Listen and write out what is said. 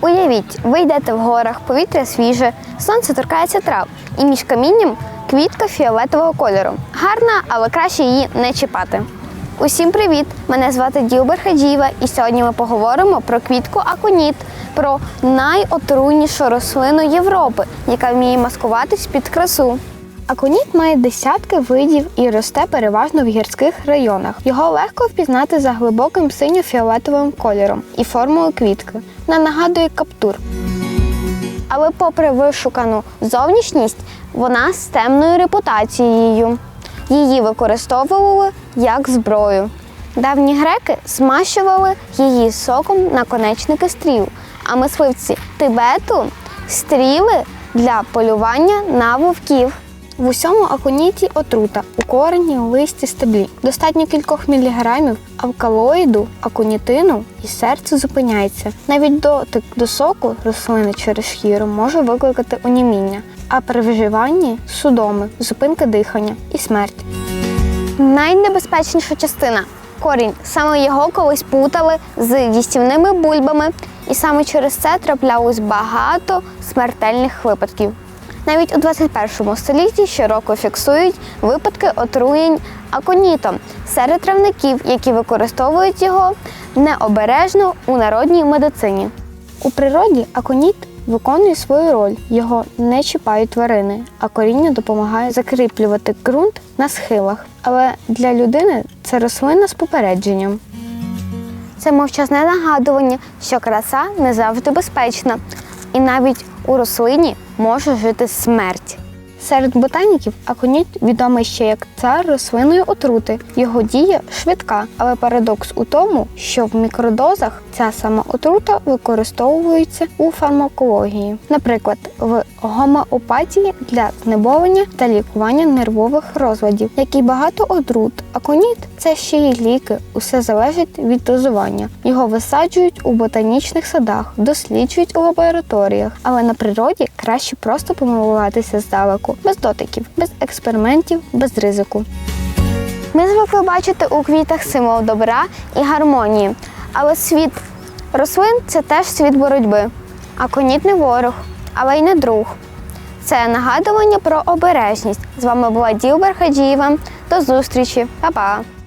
Уявіть, ви йдете в горах, повітря свіже, сонце торкається трав, і між камінням квітка фіолетового кольору. Гарна, але краще її не чіпати. Усім привіт! Мене звати Ділбер Хаджієва, і сьогодні ми поговоримо про квітку аконіт, про найотруйнішу рослину Європи, яка вміє маскуватись під красу. Аконіт має десятки видів і росте переважно в гірських районах. Його легко впізнати за глибоким синьо-фіолетовим кольором і формою квітки. Не нагадує каптур. Але попри вишукану зовнішність, вона з темною репутацією. Її використовували як зброю. Давні греки змащували її соком на конечники стріл, а мисливці Тибету стріли для полювання на вовків. В усьому аконіті отрута у корені, листі, стеблі. Достатньо кількох міліграмів алкалоїду, аконітину і серце зупиняється. Навіть дотик до соку рослини через шкіру може викликати оніміння, а при вживанні судоми, зупинка дихання і смерть. Найнебезпечніша частина корінь. Саме його колись путали з їстівними бульбами, і саме через це траплялось багато смертельних випадків. Навіть у 21 столітті щороку фіксують випадки отруєнь аконітом серед травників, які використовують його необережно у народній медицині. У природі аконіт виконує свою роль. Його не чіпають тварини, а коріння допомагає закріплювати ґрунт на схилах. Але для людини це рослина з попередженням. Це мовчазне нагадування, що краса не завжди безпечна, і навіть у рослині може жити смерть. Серед ботаніків аконіт відомий ще як цар рослинної отрути. Його дія швидка, але парадокс у тому, що в мікродозах ця сама отрута використовується у фармакології, наприклад, в гомеопатії для знеболення та лікування нервових розладів, як і багато отрут. Аконіт це ще й ліки. Усе залежить від дозування. Його висаджують у ботанічних садах, досліджують у лабораторіях, але на природі краще просто помилуватися здалеку, без дотиків, без експериментів, без ризику. Ми звикли бачити у квітах символ добра і гармонії, але світ рослин це теж світ боротьби. Аконіт не ворог, але й не друг. Це нагадування про обережність. З вами була Ділбер Хаджієва. До зустрічі, Па-па!